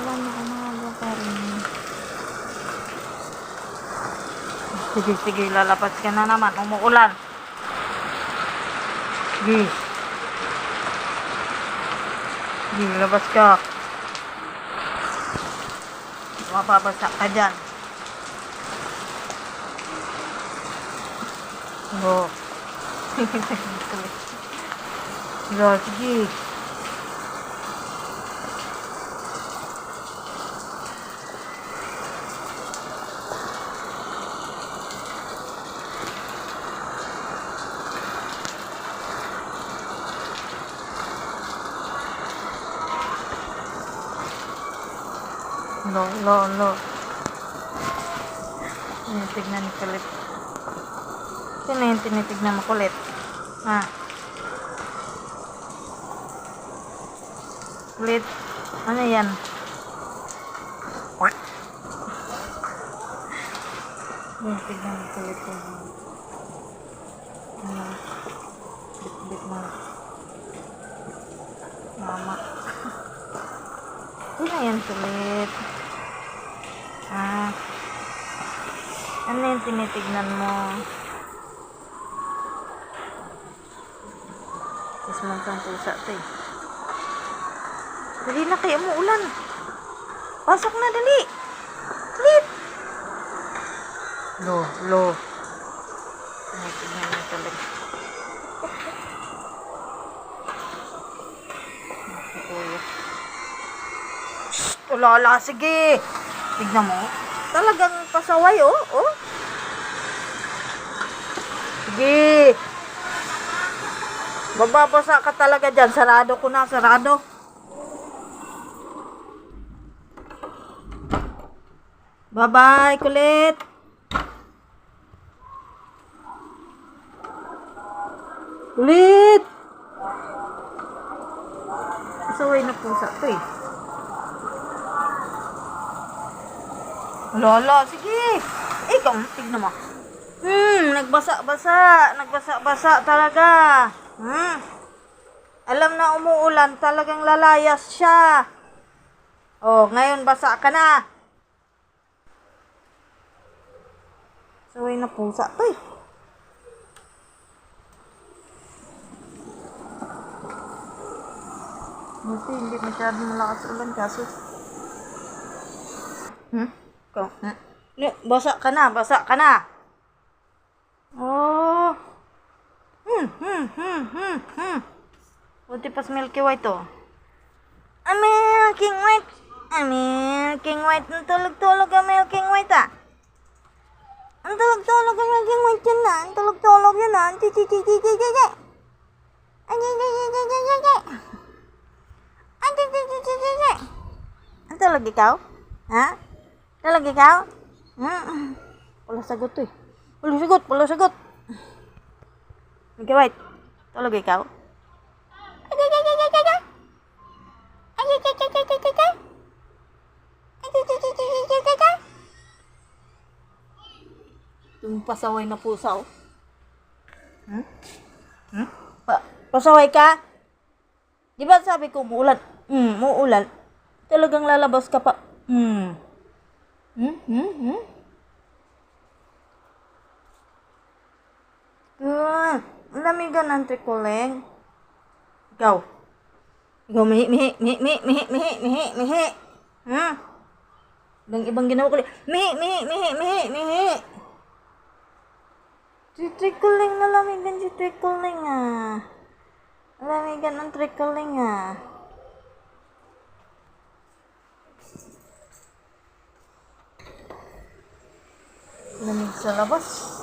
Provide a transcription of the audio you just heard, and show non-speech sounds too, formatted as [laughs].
Umuulan na umaga pa rin. Sige, sige, lalabas ka na naman. Umuulan. Sige. Sige, labas ka. Mapabasa ka dyan. Oo. [laughs] Sige, sige. Lo, lo, lo. Tinitignan ni kulit. Sino yung tinitignan mo kulit? Ha? Kulit. Ano yan? Tinitignan ni kulit yung ano, bit-bit mo. Mama. [laughs] Sino yan kulit? Ah. Ano yung tinitignan mo? Mas mansang pusa to eh. Dali na kayo mo ulan. Pasok na dali. Kulit. Lo, lo. Tinitignan mo talaga. Ulala, sige. Tignan mo. Talagang pasaway, oh. oh. Sige. Bababasa ka talaga dyan. Sarado ko na, sarado. Bye-bye, kulit. Kulit. Pasaway na pusa to eh. Lolo, sige. Ikaw, tignan mo. Hmm, nagbasa-basa. Nagbasa-basa talaga. Hmm. Alam na umuulan, talagang lalayas siya. Oh, ngayon basa ka na. Saway na pusa to eh. Buti hindi masyadong malakas ulan kaso. Hmm? Ikaw? Hmm? Ni, basa ka na, basa ka na. Oh. Hmm, hmm, hmm, hmm, hmm. Buti pas Milky White to. A Milky White. A Milky White. Tulog-tulog ang Milky White ah. Ang tulog-tulog ang Milky White yan na. Ang tulog-tulog yan ah. Ti-ti-ti-ti-ti-ti. Ay, ay, ay, ay, ay, ay, ay, ay. Ay, ti, ti, ti, ti, ti, ti. Ang tulog ikaw? Ha? Talaga ikaw? Hmm. Wala sagot to eh. Wala sagot, wala sagot. Okay, wait. Talaga ikaw? Yung pasaway na pusaw. Oh. Hmm? Hmm? Pa pasaway ka? Di ba sabi ko, muulan? Hmm, muulan. Talagang lalabas ka pa. Hmm. Hmm, hmm, hmm. Ah, lamigan ng tricoleng. Ikaw. Ikaw, mihi, mihi, mihi, mihi, mihi, mihi, mihi, mihi. Hmm? Ibang ibang ginawa ko. Mihi, mihi, mihi, mihi, mihi. Si na lamigan si tricoleng ah. Lamigan ng tricoleng ah. 行了吧。